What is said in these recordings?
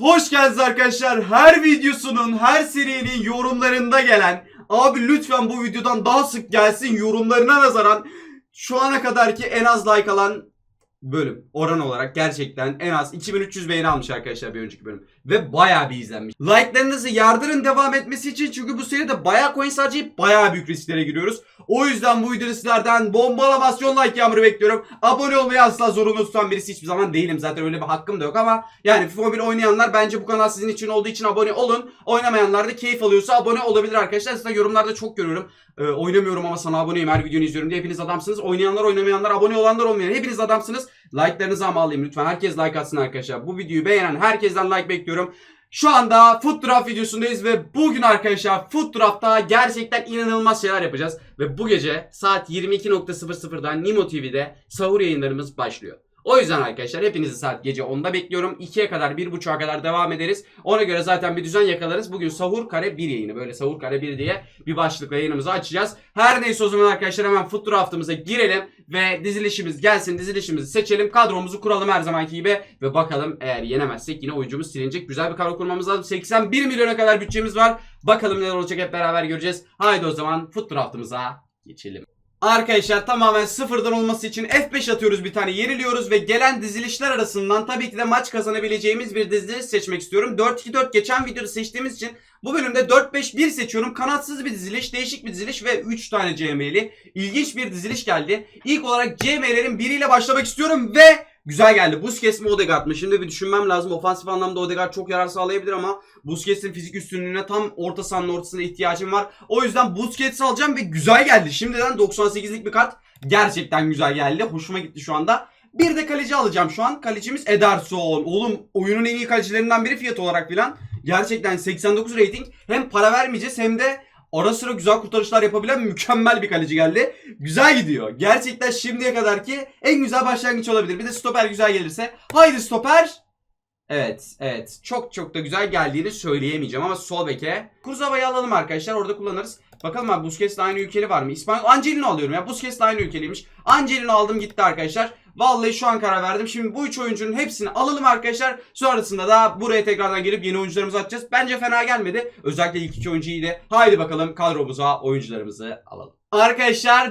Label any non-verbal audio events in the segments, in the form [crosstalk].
hoş geldiniz arkadaşlar. Her videosunun, her serinin yorumlarında gelen abi lütfen bu videodan daha sık gelsin yorumlarına nazaran şu ana kadarki en az like alan bölüm oran olarak gerçekten en az 2300 beğeni almış arkadaşlar bir önceki bölüm ve bayağı bir izlenmiş. Like'larınızı yardırın devam etmesi için çünkü bu seride bayağı coins harcayıp bayağı büyük risklere giriyoruz. O yüzden bu videoda sizlerden bombalamasyon like yağmuru bekliyorum. Abone olmayı asla zorunlu tutan birisi hiçbir zaman değilim. Zaten öyle bir hakkım da yok ama yani FIFA Mobile oynayanlar bence bu kanal sizin için olduğu için abone olun. Oynamayanlar da keyif alıyorsa abone olabilir arkadaşlar. Zaten yorumlarda çok görüyorum. Ee, oynamıyorum ama sana aboneyim her videonu izliyorum diye hepiniz adamsınız. Oynayanlar oynamayanlar abone olanlar olmayan hepiniz adamsınız. Like'larınızı ama alayım lütfen. Herkes like atsın arkadaşlar. Bu videoyu beğenen herkesten like bekliyorum. Şu anda Foot Draft videosundayız ve bugün arkadaşlar Foot Draft'ta gerçekten inanılmaz şeyler yapacağız. Ve bu gece saat 22.00'dan Nimo TV'de sahur yayınlarımız başlıyor. O yüzden arkadaşlar hepinizi saat gece 10'da bekliyorum. 2'ye kadar 1.30'a kadar devam ederiz. Ona göre zaten bir düzen yakalarız. Bugün sahur kare 1 yayını. Böyle sahur kare 1 diye bir başlıkla yayınımızı açacağız. Her neyse o zaman arkadaşlar hemen Foot Draft'ımıza girelim. Ve dizilişimiz gelsin. Dizilişimizi seçelim. Kadromuzu kuralım her zamanki gibi. Ve bakalım eğer yenemezsek yine oyuncumuz silinecek. Güzel bir kadro kurmamız lazım. 81 milyona kadar bütçemiz var. Bakalım neler olacak hep beraber göreceğiz. Haydi o zaman Foot Draft'ımıza geçelim. Arkadaşlar tamamen sıfırdan olması için F5 atıyoruz bir tane yeniliyoruz ve gelen dizilişler arasından tabii ki de maç kazanabileceğimiz bir diziliş seçmek istiyorum. 4-2-4 geçen videoda seçtiğimiz için bu bölümde 4-5-1 seçiyorum. Kanatsız bir diziliş, değişik bir diziliş ve 3 tane CM'li. İlginç bir diziliş geldi. İlk olarak CM'lerin biriyle başlamak istiyorum ve güzel geldi. Busquets mi Odegaard mı? Şimdi bir düşünmem lazım. Ofansif anlamda Odegaard çok yarar sağlayabilir ama Busquets'in fizik üstünlüğüne tam orta sahanın ortasına ihtiyacım var. O yüzden Busquets'i alacağım ve güzel geldi. Şimdiden 98'lik bir kart. Gerçekten güzel geldi. Hoşuma gitti şu anda. Bir de kaleci alacağım şu an. Kalecimiz Ederson. Oğlum oyunun en iyi kalecilerinden biri fiyat olarak filan. Gerçekten 89 rating. Hem para vermeyeceğiz hem de ara sıra güzel kurtarışlar yapabilen mükemmel bir kaleci geldi. Güzel gidiyor. Gerçekten şimdiye kadarki en güzel başlangıç olabilir. Bir de stoper güzel gelirse. Haydi stoper. Evet, evet. Çok çok da güzel geldiğini söyleyemeyeceğim ama sol beke. Kurzava'yı alalım arkadaşlar. Orada kullanırız. Bakalım abi Busquets'le aynı ülkeli var mı? İspanyol Angelino alıyorum ya. Busquets'le aynı ülkeliymiş. Angelino aldım gitti arkadaşlar. Vallahi şu an karar verdim. Şimdi bu üç oyuncunun hepsini alalım arkadaşlar. Sonrasında da buraya tekrardan gelip yeni oyuncularımızı atacağız. Bence fena gelmedi. Özellikle ilk iki oyuncu iyiydi. Haydi bakalım kadromuza oyuncularımızı alalım. Arkadaşlar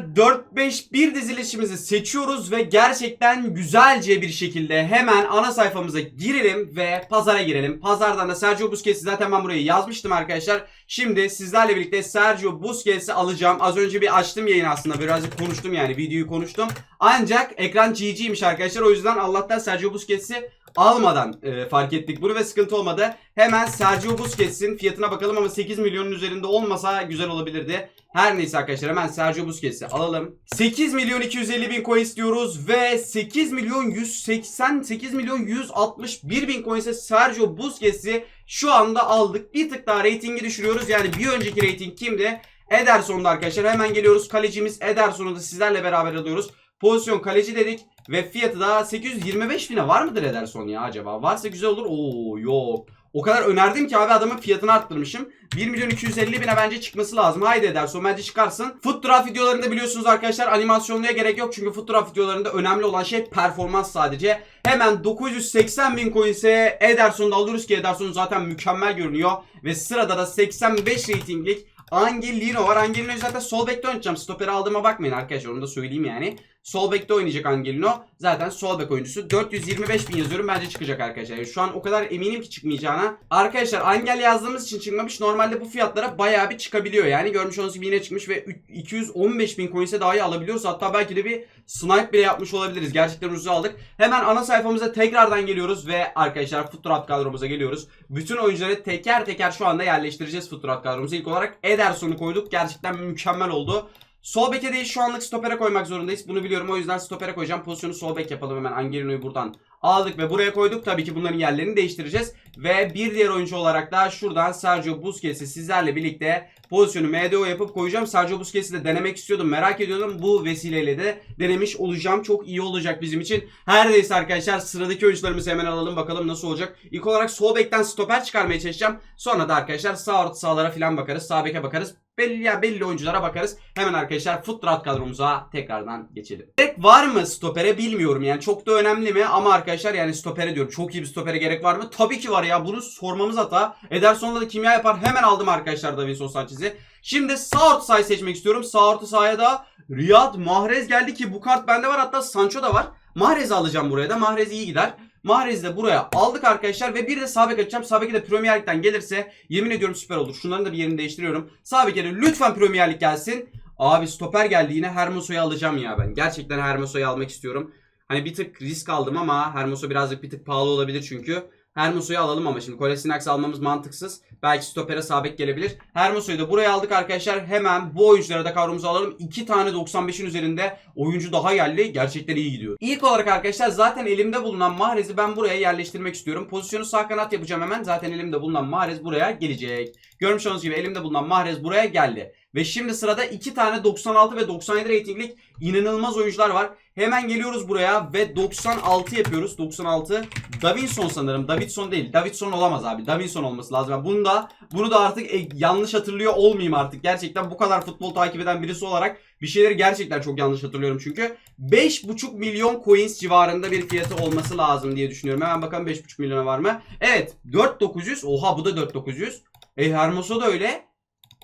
4-5-1 dizilişimizi seçiyoruz ve gerçekten güzelce bir şekilde hemen ana sayfamıza girelim ve pazara girelim. Pazardan da Sergio Busquets'i zaten ben buraya yazmıştım arkadaşlar. Şimdi sizlerle birlikte Sergio Busquets'i alacağım. Az önce bir açtım yayını aslında birazcık konuştum yani videoyu konuştum. Ancak ekran GG'ymiş arkadaşlar o yüzden Allah'tan Sergio Busquets'i almadan e, fark ettik bunu ve sıkıntı olmadı. Hemen Sergio Busquets'in fiyatına bakalım ama 8 milyonun üzerinde olmasa güzel olabilirdi. Her neyse arkadaşlar hemen Sergio Busquets'i alalım. 8 milyon 250 bin coin istiyoruz ve 8 milyon 180 8 milyon 161 bin coin'e Sergio Busquets'i şu anda aldık. Bir tık daha reytingi düşürüyoruz. Yani bir önceki reyting kimdi? Ederson'da arkadaşlar. Hemen geliyoruz. Kalecimiz Ederson'u da sizlerle beraber alıyoruz. Pozisyon kaleci dedik. Ve fiyatı da 825 bine var mıdır Ederson ya acaba? Varsa güzel olur. Oo yok. O kadar önerdim ki abi adamın fiyatını arttırmışım. 1 milyon 250 bine bence çıkması lazım. Haydi Ederson bence çıkarsın. Foot Draft videolarında biliyorsunuz arkadaşlar animasyonluya gerek yok. Çünkü Foot Draft videolarında önemli olan şey performans sadece. Hemen 980 bin coins'e Ederson'u da alıyoruz ki Ederson zaten mükemmel görünüyor. Ve sırada da 85 ratinglik Angelino var. Angelino'yu zaten sol bekte oynayacağım. Stoperi aldığıma bakmayın arkadaşlar onu da söyleyeyim yani. Sol bekte oynayacak Angelino. Zaten sol bek oyuncusu. 425 bin yazıyorum. Bence çıkacak arkadaşlar. Şu an o kadar eminim ki çıkmayacağına. Arkadaşlar Angel yazdığımız için çıkmamış. Normalde bu fiyatlara bayağı bir çıkabiliyor. Yani görmüş olduğunuz gibi yine çıkmış ve 215 bin coins'e dahi alabiliyoruz. Hatta belki de bir snipe bile yapmış olabiliriz. Gerçekten ucuza aldık. Hemen ana sayfamıza tekrardan geliyoruz ve arkadaşlar Footdraft kadromuza geliyoruz. Bütün oyuncuları teker teker şu anda yerleştireceğiz Footdraft kadromuza. İlk olarak Ederson'u koyduk. Gerçekten mükemmel oldu. Sol beke değil şu anlık stopere koymak zorundayız. Bunu biliyorum o yüzden stopere koyacağım. Pozisyonu sol bek yapalım hemen. Angelino'yu buradan aldık ve buraya koyduk. Tabii ki bunların yerlerini değiştireceğiz. Ve bir diğer oyuncu olarak da şuradan Sergio Busquets'i sizlerle birlikte pozisyonu MDO yapıp koyacağım. Sergio Busquets'i de denemek istiyordum. Merak ediyordum. Bu vesileyle de denemiş olacağım. Çok iyi olacak bizim için. Her neyse arkadaşlar sıradaki oyuncularımızı hemen alalım. Bakalım nasıl olacak. İlk olarak sol bekten stoper çıkarmaya çalışacağım. Sonra da arkadaşlar sağ orta sahalara falan bakarız. Sağ beke bakarız. belli ya belli oyunculara bakarız. Hemen arkadaşlar Footrat kadromuza tekrardan geçelim. Gerek var mı stopere bilmiyorum yani çok da önemli mi ama arkadaşlar yani stopere diyorum. Çok iyi bir stopere gerek var mı? Tabii ki var ya bunu sormamız hata. Ederson'la da kimya yapar. Hemen aldım arkadaşlar Davinson Sanchez'i. Şimdi sağ orta sahayı seçmek istiyorum. Sağ orta sahaya da Riyad Mahrez geldi ki bu kart bende var hatta Sancho da var. Mahrez'i alacağım buraya da. Mahrez iyi gider. Mahrez'i de buraya aldık arkadaşlar ve bir de sağ bek açacağım. Sağ beki de Premier Lig'den gelirse yemin ediyorum süper olur. Şunların da bir yerini değiştiriyorum. Sağ beke de lütfen Premier Lig gelsin. Abi stoper geldi yine Hermoso'yu alacağım ya ben. Gerçekten Hermoso'yu almak istiyorum. Hani bir tık risk aldım ama Hermoso birazcık bir tık pahalı olabilir çünkü. Hermoso'yu alalım ama şimdi Kolasinac almamız mantıksız. Belki stopere sabek gelebilir. Hermoso'yu da buraya aldık arkadaşlar. Hemen bu oyunculara da kadromuza alalım. 2 tane 95'in üzerinde oyuncu daha geldi. Gerçekten iyi gidiyor. İlk olarak arkadaşlar zaten elimde bulunan Mahrez'i ben buraya yerleştirmek istiyorum. Pozisyonu sağ kanat yapacağım hemen. Zaten elimde bulunan Mahrez buraya gelecek. Görmüş olduğunuz gibi elimde bulunan Mahrez buraya geldi. Ve şimdi sırada 2 tane 96 ve 97 reytinglik inanılmaz oyuncular var. Hemen geliyoruz buraya ve 96 yapıyoruz. 96. Davinson sanırım. Davidson değil. Davidson olamaz abi. Davinson olması lazım. Bunu da bunu da artık e, yanlış hatırlıyor olmayayım artık. Gerçekten bu kadar futbol takip eden birisi olarak bir şeyleri gerçekten çok yanlış hatırlıyorum çünkü. 5,5 milyon coins civarında bir fiyatı olması lazım diye düşünüyorum. Hemen bakalım 5,5 milyona var mı? Evet. 4900. Oha bu da 4900. E Hermoso da öyle.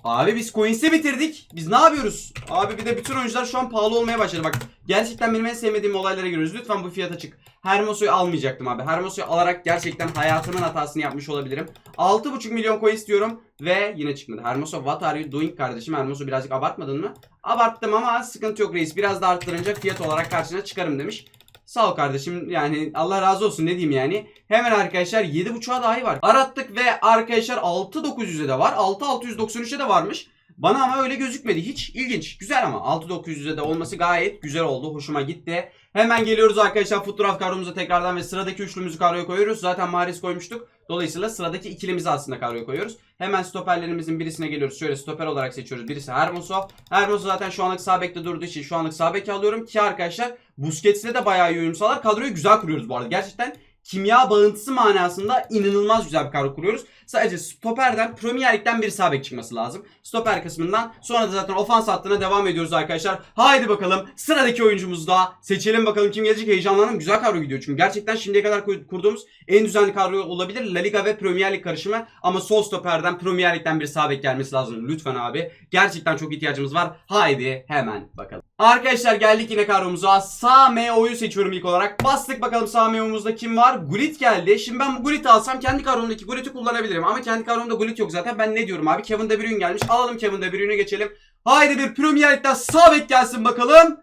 Abi biz coins'i bitirdik. Biz ne yapıyoruz? Abi bir de bütün oyuncular şu an pahalı olmaya başladı. Bak gerçekten benim en sevmediğim olaylara giriyoruz. Lütfen bu fiyata çık. Hermoso'yu almayacaktım abi. Hermoso'yu alarak gerçekten hayatımın hatasını yapmış olabilirim. 6,5 milyon coin istiyorum ve yine çıkmadı. Hermoso what are you doing kardeşim? Hermoso birazcık abartmadın mı? Abarttım ama sıkıntı yok reis. Biraz da arttırınca fiyat olarak karşına çıkarım demiş. Sağ ol kardeşim yani Allah razı olsun ne diyeyim yani. Hemen arkadaşlar 7.5'a dahi var. Arattık ve arkadaşlar 6.900'e de var. 6.693'e de varmış. Bana ama öyle gözükmedi. Hiç ilginç. Güzel ama 6.900'e de olması gayet güzel oldu. Hoşuma gitti. Hemen geliyoruz arkadaşlar fotoğraf kadromuza tekrardan ve sıradaki üçlümüzü kadroya koyuyoruz. Zaten Mahrez koymuştuk. Dolayısıyla sıradaki ikilimizi aslında kadroya koyuyoruz. Hemen stoperlerimizin birisine geliyoruz. Şöyle stoper olarak seçiyoruz. Birisi Hermoso. Hermoso zaten şu anlık sağ bekte durduğu için şu anlık sağ beki alıyorum ki arkadaşlar Busquets'le de bayağı iyi uyum sağlar. Kadroyu güzel kuruyoruz bu arada. Gerçekten kimya bağıntısı manasında inanılmaz güzel bir kadro kuruyoruz. Sadece stoperden Premier Lig'den bir sağ çıkması lazım. Stoper kısmından sonra da zaten ofans hattına devam ediyoruz arkadaşlar. Haydi bakalım sıradaki oyuncumuzu da seçelim bakalım kim gelecek. Heyecanlandım. Güzel kadro gidiyor çünkü gerçekten şimdiye kadar kur- kurduğumuz en düzenli kadro olabilir. La Liga ve Premier Lig karışımı ama sol stoperden Premier Lig'den bir sağ gelmesi lazım. Lütfen abi. Gerçekten çok ihtiyacımız var. Haydi hemen bakalım. Arkadaşlar geldik yine kadromuza. Sağ MO'yu seçiyorum ilk olarak. Bastık bakalım sağ MO'muzda kim var? Gullit geldi. Şimdi ben bu Gullit'i alsam kendi kadromdaki Gullit'i kullanabilirim. Ama kendi kadromda Gullit yok zaten. Ben ne diyorum abi? Kevin De Bruyne gelmiş. Alalım Kevin De Bruyne'e geçelim. Haydi bir Premier Lig'den sağ bek gelsin bakalım.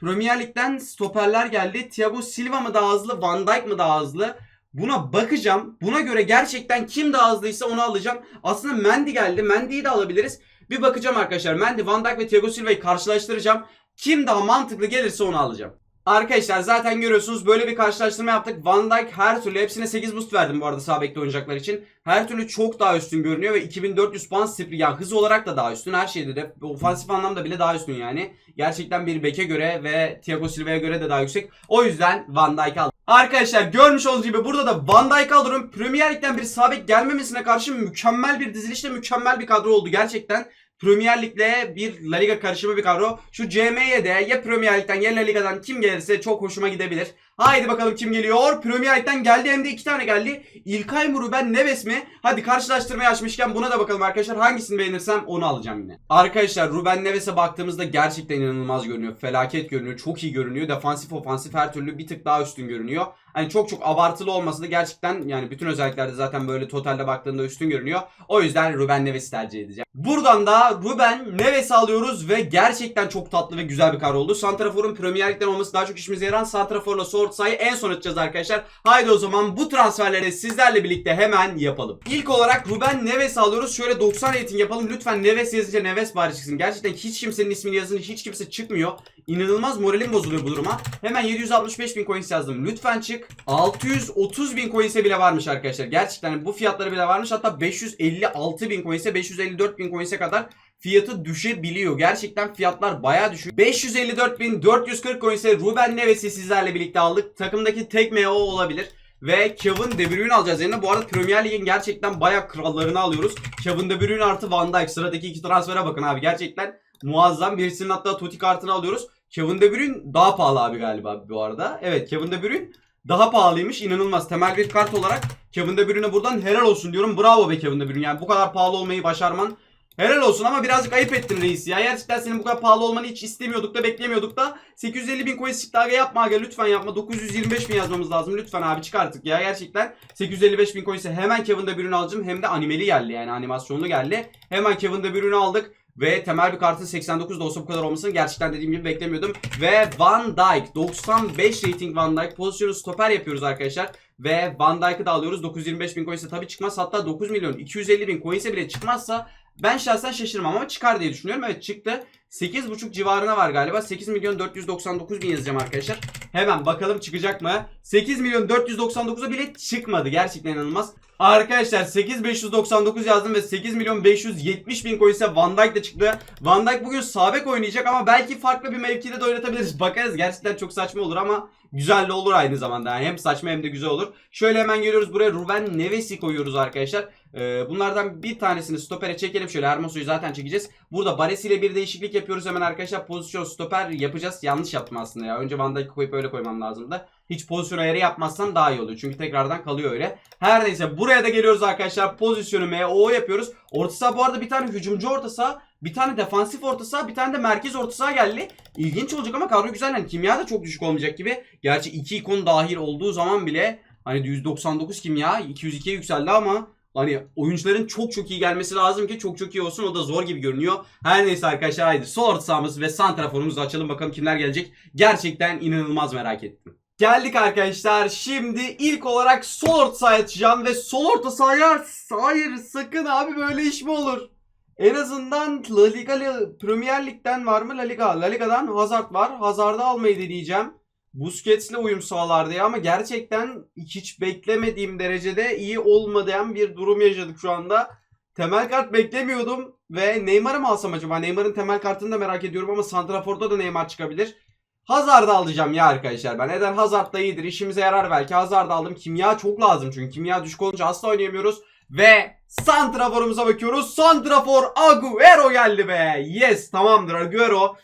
Premier Lig'den stoperler geldi. Thiago Silva mı daha hızlı? Van Dijk mı daha hızlı? Buna bakacağım. Buna göre gerçekten kim daha hızlıysa onu alacağım. Aslında Mendy geldi. Mendy'yi de alabiliriz. Bir bakacağım arkadaşlar. Mendy, Van Dijk ve Thiago Silva'yı karşılaştıracağım. Kim daha mantıklı gelirse onu alacağım. Arkadaşlar zaten görüyorsunuz böyle bir karşılaştırma yaptık. Van Dijk her türlü hepsine 8 boost verdim bu arada sağ bekte oynayacaklar için. Her türlü çok daha üstün görünüyor ve 2400 puan sprint yani hız olarak da daha üstün. Her şeyde de ofansif anlamda bile daha üstün yani. Gerçekten bir beke göre ve Thiago Silva'ya göre de daha yüksek. O yüzden Van Dijk'i aldım. Arkadaşlar görmüş olduğunuz gibi burada da Van Dijk'ı alıyorum. Premier Lig'den bir sağ bek gelmemesine karşı mükemmel bir dizilişle mükemmel bir kadro oldu gerçekten. Premier Lig'le bir La Liga karışımı bir kadro. Şu CM'ye de ya Premier Lig'den ya La Liga'dan kim gelirse çok hoşuma gidebilir. Haydi bakalım kim geliyor. Premier Lig'den geldi hem de iki tane geldi. İlkay mı Ruben Neves mi? Hadi karşılaştırmayı açmışken buna da bakalım arkadaşlar. Hangisini beğenirsem onu alacağım yine. Arkadaşlar Ruben Neves'e baktığımızda gerçekten inanılmaz görünüyor. Felaket görünüyor. Çok iyi görünüyor. Defansif ofansif her türlü bir tık daha üstün görünüyor. Hani çok çok abartılı olması da gerçekten yani bütün özelliklerde zaten böyle totalde baktığında üstün görünüyor. O yüzden Ruben Neves'i tercih edeceğim. Buradan da Ruben Neves'i alıyoruz ve gerçekten çok tatlı ve güzel bir kar oldu. Santrafor'un Premier Lig'den olması daha çok işimize yaran Santrafor'la Sword sayı en son atacağız arkadaşlar. Haydi o zaman bu transferleri sizlerle birlikte hemen yapalım. İlk olarak Ruben Neves'i alıyoruz. Şöyle 90 rating yapalım. Lütfen Neves yazınca Neves bari çıksın. Gerçekten hiç kimsenin ismini yazınca hiç kimse çıkmıyor. İnanılmaz moralim bozuluyor bu duruma. Hemen 765 bin coins yazdım. Lütfen çık. 630 bin coins'e bile varmış arkadaşlar. Gerçekten bu fiyatları bile varmış. Hatta 556 bin coins'e 554 bin coins'e kadar fiyatı düşebiliyor. Gerçekten fiyatlar bayağı düşük. 554.440 coins'e Ruben Neves'i sizlerle birlikte aldık. Takımdaki tek MO olabilir. Ve Kevin De Bruyne alacağız yerine. Bu arada Premier Lig'in gerçekten bayağı krallarını alıyoruz. Kevin De Bruyne artı Van Dijk. Sıradaki iki transfere bakın abi. Gerçekten muazzam. Birisinin hatta Totti kartını alıyoruz. Kevin De Bruyne daha pahalı abi galiba bu arada. Evet Kevin De Bruyne daha pahalıymış. İnanılmaz. Temel bir kart olarak Kevin De Bruyne'e buradan helal olsun diyorum. Bravo be Kevin De Bruyne. Yani bu kadar pahalı olmayı başarman Helal olsun ama birazcık ayıp ettin reis ya. Gerçekten senin bu kadar pahalı olmanı hiç istemiyorduk da beklemiyorduk da. 850 bin coin çıktı aga yapma aga lütfen yapma. 925 bin yazmamız lazım lütfen abi çık artık ya. Gerçekten 855 bin coin ise hemen Kevin De Bruyne alacağım. Hem de animeli geldi yani animasyonlu geldi. Hemen Kevin De Bruyne aldık. Ve temel bir kartın 89 da olsa bu kadar olmasını gerçekten dediğim gibi beklemiyordum. Ve Van Dijk 95 rating Van Dijk pozisyonu stoper yapıyoruz arkadaşlar. Ve Van Dijk'ı da alıyoruz. 925 bin coin ise tabii çıkmaz. Hatta 9 milyon 250 bin coin ise bile çıkmazsa ben şahsen şaşırmam ama çıkar diye düşünüyorum. Evet çıktı. 8.5 civarına var galiba. 8 milyon 499 bin yazacağım arkadaşlar. Hemen bakalım çıkacak mı? 8 milyon 499'a bile çıkmadı. Gerçekten inanılmaz. Arkadaşlar 8599 yazdım ve 8 milyon 570 bin coin ise Van Dijk de çıktı. Van Dijk bugün sabek oynayacak ama belki farklı bir mevkide de oynatabiliriz. Bakarız gerçekten çok saçma olur ama güzel de olur aynı zamanda. Yani hem saçma hem de güzel olur. Şöyle hemen geliyoruz buraya Ruben Neves'i koyuyoruz arkadaşlar. Ee, bunlardan bir tanesini stopere çekelim. Şöyle Hermoso'yu zaten çekeceğiz. Burada Baresi ile bir değişiklik yapıyoruz hemen arkadaşlar. Pozisyon stoper yapacağız. Yanlış yaptım aslında ya. Önce Van Dijk'i koyup öyle koymam lazımdı. Hiç pozisyon ayarı yapmazsam daha iyi oluyor. Çünkü tekrardan kalıyor öyle. Her neyse buraya da geliyoruz arkadaşlar. Pozisyonu MO yapıyoruz. Orta saha bu arada bir tane hücumcu orta saha. Bir tane defansif orta saha. Bir tane de merkez orta saha geldi. İlginç olacak ama kadro güzel. Yani kimya da çok düşük olmayacak gibi. Gerçi iki ikon dahil olduğu zaman bile hani 199 kimya 202'ye yükseldi ama Hani oyuncuların çok çok iyi gelmesi lazım ki çok çok iyi olsun. O da zor gibi görünüyor. Her neyse arkadaşlar haydi sol sahamız ve santraforumuzu açalım bakalım kimler gelecek. Gerçekten inanılmaz merak ettim. Geldik arkadaşlar. Şimdi ilk olarak sol orta sahaya açacağım ve sol orta sahaya hayır sakın abi böyle iş mi olur? En azından La Liga Premier Lig'den var mı La Liga? La Liga'dan Hazard var. Hazard'ı almayı deneyeceğim. Busquets'le uyum sağlar diye ama gerçekten hiç beklemediğim derecede iyi olmayan bir durum yaşadık şu anda. Temel kart beklemiyordum ve Neymar'ı mı alsam acaba? Neymar'ın temel kartını da merak ediyorum ama Santrafor'da da Neymar çıkabilir. Hazard'ı alacağım ya arkadaşlar ben. Neden Hazard da iyidir. işimize yarar belki. Hazard'ı aldım. Kimya çok lazım çünkü. Kimya düşük olunca asla oynayamıyoruz. Ve Santrafor'umuza bakıyoruz. Santrafor Agüero geldi be. Yes tamamdır Agüero.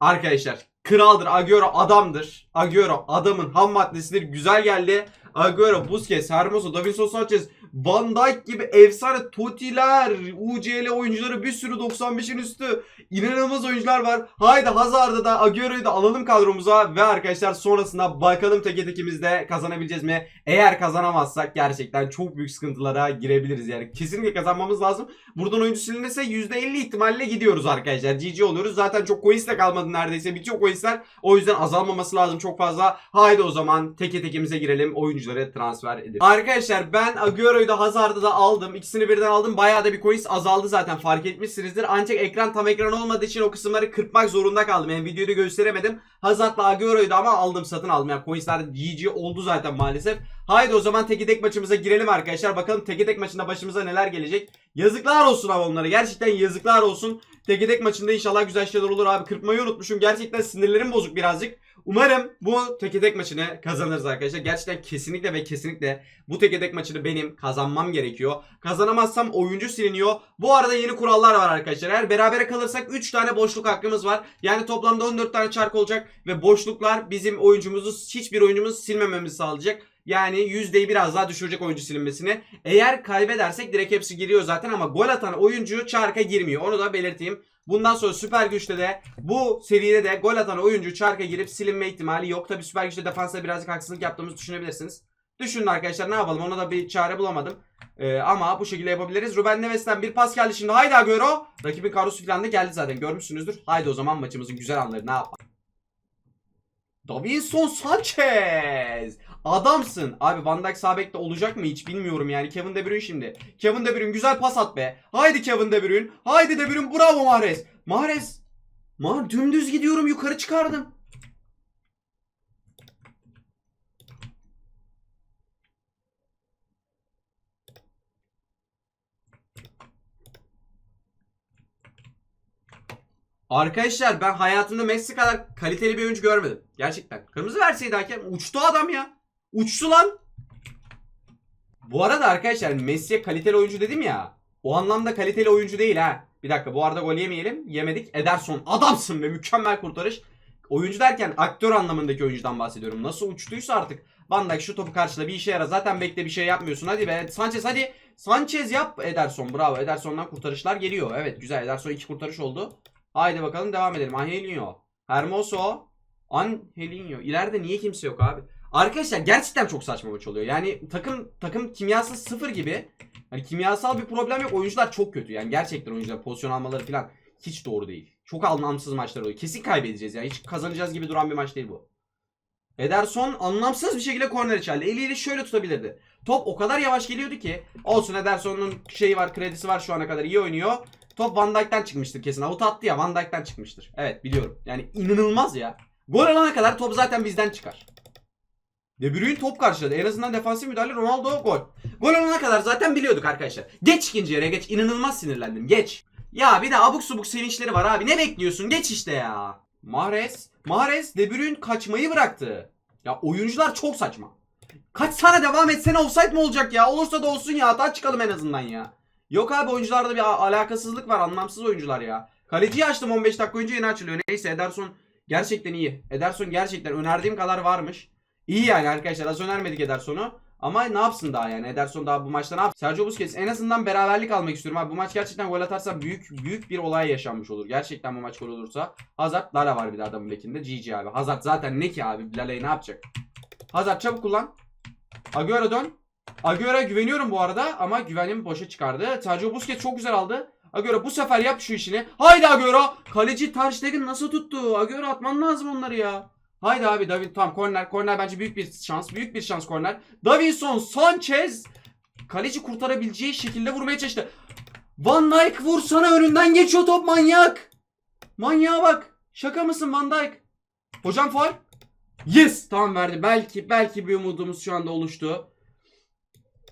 Arkadaşlar kraldır. Agüero adamdır. Agüero adamın ham maddesidir. Güzel geldi. Agüero, Busquets, Hermoso, Davinson Sanchez, Van Dijk gibi efsane Totiler, UCL oyuncuları bir sürü 95'in üstü inanılmaz oyuncular var. Haydi Hazard'ı da Agüero'yu da alalım kadromuza ve arkadaşlar sonrasında bakalım teke tekimizde kazanabileceğiz mi? Eğer kazanamazsak gerçekten çok büyük sıkıntılara girebiliriz yani. Kesinlikle kazanmamız lazım. Buradan oyuncu silinirse %50 ihtimalle gidiyoruz arkadaşlar. GG oluyoruz. Zaten çok coins de kalmadı neredeyse. Bitiyor coinsler. O yüzden azalmaması lazım çok fazla. Haydi o zaman teke tekimize girelim. Oyuncuları transfer edelim. Arkadaşlar ben Agüero'yu da Hazard'ı da aldım. İkisini birden aldım. Bayağı da bir coins azaldı zaten fark etmişsinizdir. Ancak ekran tam ekran olmadığı için o kısımları kırpmak zorunda kaldım. Yani videoda gösteremedim. Hazard'la Agüero'yu da ama aldım satın aldım. Yani coinsler GG oldu zaten maalesef. Haydi o zaman teki tek maçımıza girelim arkadaşlar. Bakalım teki tek maçında başımıza neler gelecek. Yazıklar olsun ama onlara. Gerçekten yazıklar olsun. Teki tek maçında inşallah güzel şeyler olur abi. Kırpmayı unutmuşum. Gerçekten sinirlerim bozuk birazcık. Umarım bu teke tek maçını kazanırız arkadaşlar. Gerçekten kesinlikle ve kesinlikle bu teke tek maçını benim kazanmam gerekiyor. Kazanamazsam oyuncu siliniyor. Bu arada yeni kurallar var arkadaşlar. Eğer berabere kalırsak 3 tane boşluk hakkımız var. Yani toplamda 14 tane çark olacak ve boşluklar bizim oyuncumuzu hiçbir oyuncumuzu silmememizi sağlayacak. Yani yüzdeyi biraz daha düşürecek oyuncu silinmesini. Eğer kaybedersek direkt hepsi giriyor zaten ama gol atan oyuncu çarka girmiyor. Onu da belirteyim. Bundan sonra Süper Güç'te de bu seride de gol atan oyuncu çarka girip silinme ihtimali yok. Tabi Süper Güç'te defansa birazcık haksızlık yaptığımızı düşünebilirsiniz. Düşünün arkadaşlar ne yapalım ona da bir çare bulamadım. Ee, ama bu şekilde yapabiliriz. Ruben Neves'ten bir pas geldi şimdi. Haydi Agüero. Rakibin kadrosu falan da geldi zaten görmüşsünüzdür. Haydi o zaman maçımızın güzel anları ne yapalım. Davinson Sanchez. Adamsın. Abi Van Dijk sağ bekte olacak mı hiç bilmiyorum yani. Kevin De Bruyne şimdi. Kevin De Bruyne güzel pas at be. Haydi Kevin De Bruyne. Haydi De Bruyne bravo Mahrez. Mahrez. Mar dümdüz gidiyorum yukarı çıkardım. Arkadaşlar ben hayatımda Messi kadar kaliteli bir oyuncu görmedim. Gerçekten. Kırmızı verseydi hakem uçtu adam ya. Uçtu lan. Bu arada arkadaşlar Messi'ye kaliteli oyuncu dedim ya. O anlamda kaliteli oyuncu değil ha. Bir dakika bu arada gol yemeyelim. Yemedik. Ederson adamsın be mükemmel kurtarış. Oyuncu derken aktör anlamındaki oyuncudan bahsediyorum. Nasıl uçtuysa artık. Van Dijk şu topu karşıla bir işe yarar. Zaten bekle bir şey yapmıyorsun. Hadi be. Sanchez hadi. Sanchez yap. Ederson bravo. Ederson'dan kurtarışlar geliyor. Evet güzel. Ederson iki kurtarış oldu. Haydi bakalım devam edelim. Angelinho. Hermoso. Angelinho. İleride niye kimse yok abi? Arkadaşlar gerçekten çok saçma maç oluyor. Yani takım takım kimyası sıfır gibi. Hani kimyasal bir problem yok. Oyuncular çok kötü. Yani gerçekten oyuncular pozisyon almaları falan hiç doğru değil. Çok anlamsız maçlar oluyor. Kesin kaybedeceğiz ya. Hiç kazanacağız gibi duran bir maç değil bu. Ederson anlamsız bir şekilde korner çaldı. Eliyle şöyle tutabilirdi. Top o kadar yavaş geliyordu ki. Olsun Ederson'un şeyi var, kredisi var şu ana kadar iyi oynuyor. Top Van Dijk'ten çıkmıştır kesin. Avut attı ya Van Dijk'ten çıkmıştır. Evet biliyorum. Yani inanılmaz ya. Gol alana kadar top zaten bizden çıkar. De Bruyne top karşıladı. En azından defansif müdahale Ronaldo gol. Gol olana kadar zaten biliyorduk arkadaşlar. Geç ikinci yarıya geç. İnanılmaz sinirlendim. Geç. Ya bir de abuk subuk sevinçleri var abi. Ne bekliyorsun? Geç işte ya. Mahrez. Mahrez De Bruyne kaçmayı bıraktı. Ya oyuncular çok saçma. Kaç tane devam etsene offside mi olacak ya? Olursa da olsun ya. Hata çıkalım en azından ya. Yok abi oyuncularda bir alakasızlık var. Anlamsız oyuncular ya. Kaleciyi açtım 15 dakika önce yeni açılıyor. Neyse Ederson gerçekten iyi. Ederson gerçekten önerdiğim kadar varmış. İyi yani arkadaşlar az önermedik Ederson'u. Ama ne yapsın daha yani Ederson daha bu maçta ne yapsın? Sergio Busquets en azından beraberlik almak istiyorum abi. Bu maç gerçekten gol atarsa büyük büyük bir olay yaşanmış olur. Gerçekten bu maç gol olursa. Hazard Lara var bir de adamın bekinde. GG abi. Hazard zaten ne ki abi? Lale'yi ne yapacak? Hazard çabuk kullan. Agüero dön. Agüero'ya güveniyorum bu arada ama güvenimi boşa çıkardı. Sergio Busquets çok güzel aldı. Agüero bu sefer yap şu işini. Haydi Agüero. Kaleci Ter nasıl tuttu? Agüero atman lazım onları ya. Haydi abi David tamam korner korner bence büyük bir şans büyük bir şans korner. Davinson Sanchez kaleci kurtarabileceği şekilde vurmaya çalıştı. Van Dijk vursana önünden geçiyor top manyak. Manyağa bak. Şaka mısın Van Dijk? Hocam faul. Yes tamam verdi. Belki belki bir umudumuz şu anda oluştu.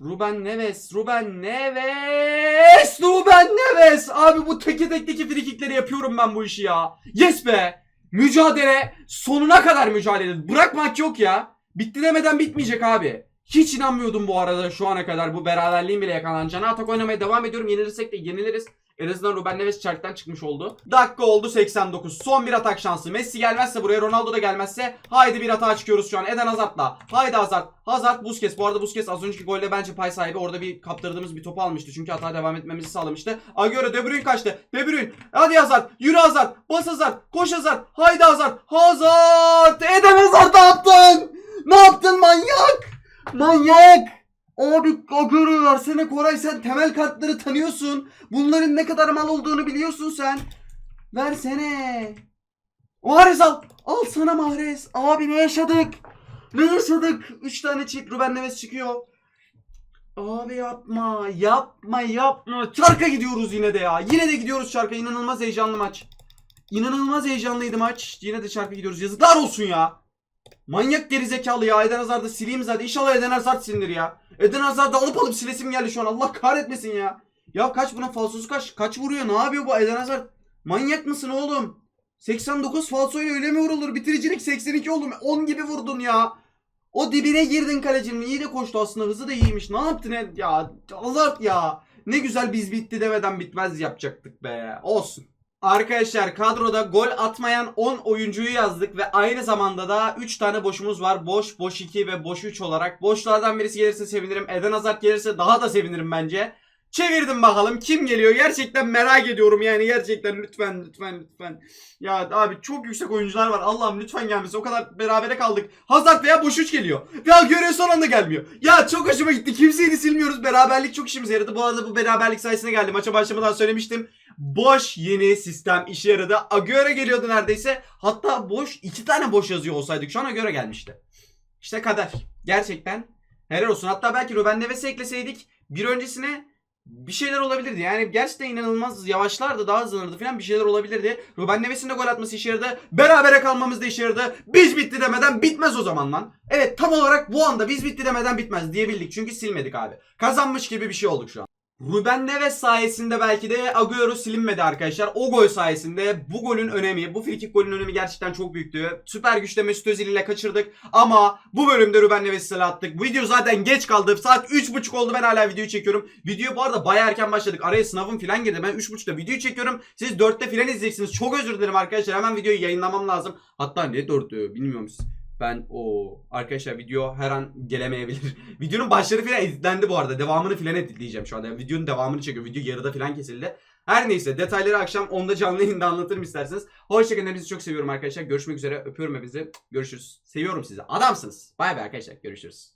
Ruben Neves, Ruben Neves, Ruben Neves. Abi bu teke tekteki frikikleri yapıyorum ben bu işi ya. Yes be. Mücadele sonuna kadar mücadele. Bırakmak yok ya. Bitti demeden bitmeyecek abi. Hiç inanmıyordum bu arada şu ana kadar bu beraberliğin bile yakalanacağına. Atak oynamaya devam ediyorum. Yenilirsek de yeniliriz. En azından Ruben Neves çarktan çıkmış oldu. Dakika oldu 89. Son bir atak şansı. Messi gelmezse buraya Ronaldo da gelmezse haydi bir atağa çıkıyoruz şu an. Eden Hazard'la. Haydi Hazard. Hazard Busquets. Bu arada Busquets az önceki golle bence pay sahibi. Orada bir kaptırdığımız bir topu almıştı. Çünkü hata devam etmemizi sağlamıştı. Agüero De Bruyne kaçtı. De Bruyne. Hadi Hazard. Yürü Hazard. Bas Hazard. Koş Hazard. Haydi Hazard. Hazard. Eden Hazard ne yaptın? Ne yaptın manyak? Manyak. Abi Agüero versene Koray sen temel kartları tanıyorsun. Bunların ne kadar mal olduğunu biliyorsun sen. Versene. Mahrez al. Al sana Mahrez. Abi ne yaşadık? Ne yaşadık? 3 tane çift Ruben Neves çıkıyor. Abi yapma. Yapma yapma. Çarka gidiyoruz yine de ya. Yine de gidiyoruz çarka. İnanılmaz heyecanlı maç. İnanılmaz heyecanlıydı maç. Yine de çarka gidiyoruz. Yazıklar olsun ya. Manyak gerizekalı ya. Eden Hazard'ı sileyim zaten. İnşallah Eden Hazard silinir ya. Eden Hazard'ı alıp alıp silesim geldi şu an. Allah kahretmesin ya. Ya kaç buna falsosu kaç? Kaç vuruyor? Ne yapıyor bu Eden Hazard? Manyak mısın oğlum? 89 falsoyla öyle mi vurulur? Bitiricilik 82 oğlum. 10 gibi vurdun ya. O dibine girdin kalecinin. İyi de koştu aslında. Hızı da iyiymiş. Ne yaptın ya? Hazard ya. Ne güzel biz bitti demeden bitmez yapacaktık be. Olsun. Arkadaşlar kadroda gol atmayan 10 oyuncuyu yazdık ve aynı zamanda da 3 tane boşumuz var. Boş, boş 2 ve boş 3 olarak. Boşlardan birisi gelirse sevinirim. Eden Hazard gelirse daha da sevinirim bence. Çevirdim bakalım kim geliyor gerçekten merak ediyorum yani gerçekten lütfen lütfen lütfen. Ya abi çok yüksek oyuncular var Allah'ım lütfen gelmesin o kadar berabere kaldık. Hazard veya boş 3 geliyor. Ya görev son anda gelmiyor. Ya çok hoşuma gitti kimseyi silmiyoruz beraberlik çok işimize yaradı. Bu arada bu beraberlik sayesinde geldi maça başlamadan söylemiştim. Boş yeni sistem işe yaradı. Agüero geliyordu neredeyse. Hatta boş iki tane boş yazıyor olsaydık şu an Agüero gelmişti. İşte kader. Gerçekten helal olsun. Hatta belki Ruben Neves'i ekleseydik bir öncesine bir şeyler olabilirdi. Yani gerçekten inanılmaz yavaşlardı, daha hızlanırdı falan bir şeyler olabilirdi. Ruben Neves'in de gol atması işe yaradı. Berabere kalmamız da işe yaradı. Biz bitti demeden bitmez o zaman lan. Evet tam olarak bu anda biz bitti demeden bitmez diyebildik. Çünkü silmedik abi. Kazanmış gibi bir şey olduk şu an. Ruben Neves sayesinde belki de Agüero silinmedi arkadaşlar. O gol sayesinde bu golün önemi, bu frikik golün önemi gerçekten çok büyüktü. Süper güçte Mesut Özil ile kaçırdık ama bu bölümde Ruben Neves'i attık. Video zaten geç kaldı. Saat 3.30 oldu ben hala videoyu çekiyorum. Video bu arada baya erken başladık. Araya sınavım falan girdi. Ben 3.30'da videoyu çekiyorum. Siz 4'te falan izleyeceksiniz. Çok özür dilerim arkadaşlar. Hemen videoyu yayınlamam lazım. Hatta ne 4'tü bilmiyorum siz. Ben o arkadaşlar video her an gelemeyebilir. [laughs] Videonun başları falan editlendi bu arada. Devamını falan editleyeceğim şu anda. Videonun devamını çekiyorum. Video yarıda falan kesildi. Her neyse detayları akşam onda canlı yayında anlatırım isterseniz. Hoşçakalın. Hepinizi çok seviyorum arkadaşlar. Görüşmek üzere. Öpüyorum hepinizi. Görüşürüz. Seviyorum sizi. Adamsınız. Bay bay arkadaşlar. Görüşürüz.